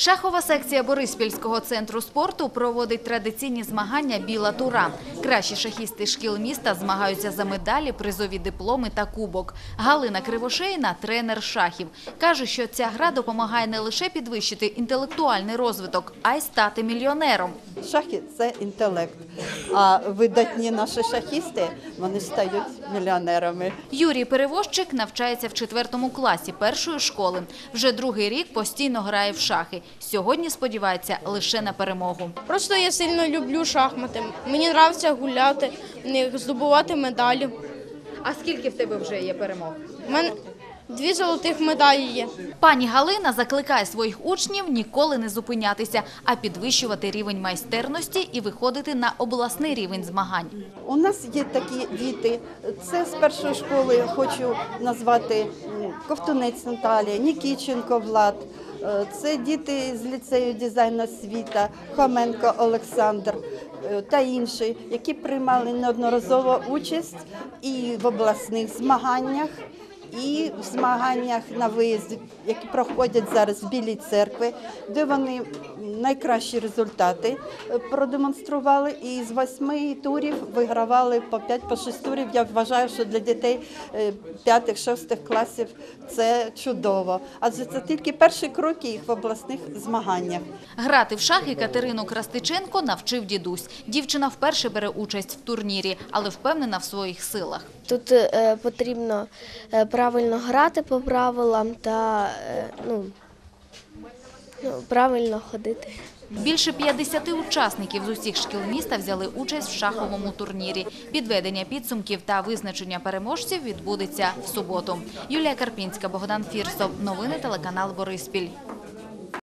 Шахова секція Бориспільського центру спорту проводить традиційні змагання «Біла тура». Кращі шахісти шкіл міста змагаються за медалі, призові дипломи та кубок. Галина Кривошейна – тренер шахів. Каже, що ця гра допомагає не лише підвищити інтелектуальний розвиток, а й стати мільйонером. Шахи це інтелект. А видатні наші шахісти вони стають мільйонерами. Юрій Перевозчик навчається в четвертому класі першої школи. Вже другий рік постійно грає в шахи. Сьогодні сподівається лише на перемогу. Просто я сильно люблю шахмати. Мені подобається гуляти, в них здобувати медалі. А скільки в тебе вже є перемог? У мене дві золотих медалі є. Пані Галина закликає своїх учнів ніколи не зупинятися, а підвищувати рівень майстерності і виходити на обласний рівень змагань. У нас є такі діти. Це з першої школи хочу назвати Ковтунець Наталія, Нікіченко Влад. Е, Це діти з ліцею дизайну освіта, Хоменко Олександр е, та інші, які приймали неодноразово участь і в обласних змаганнях. І в змаганнях на виїзд, які проходять зараз в Білій церкві, де вони найкращі результати е, продемонстрували. І з восьми турів вигравали по 5-6 турів. Я вважаю, що для дітей 5-6 класів це чудово. Адже це тільки перші кроки їх в обласних змаганнях. Грати в шахи Катерину Крастиченко навчив дідусь. Дівчина вперше бере участь в турнірі, але впевнена в своїх силах. Тут е, потрібно е, правильно грати по правилам та е, ну, ну, правильно ходити. Більше 50 учасників з усіх шкіл міста взяли участь в шаховому турнірі. Підведення підсумків та визначення переможців відбудеться в суботу. Юлія Карпінська, Богдан Фірсов. Новини телеканал Бориспіль.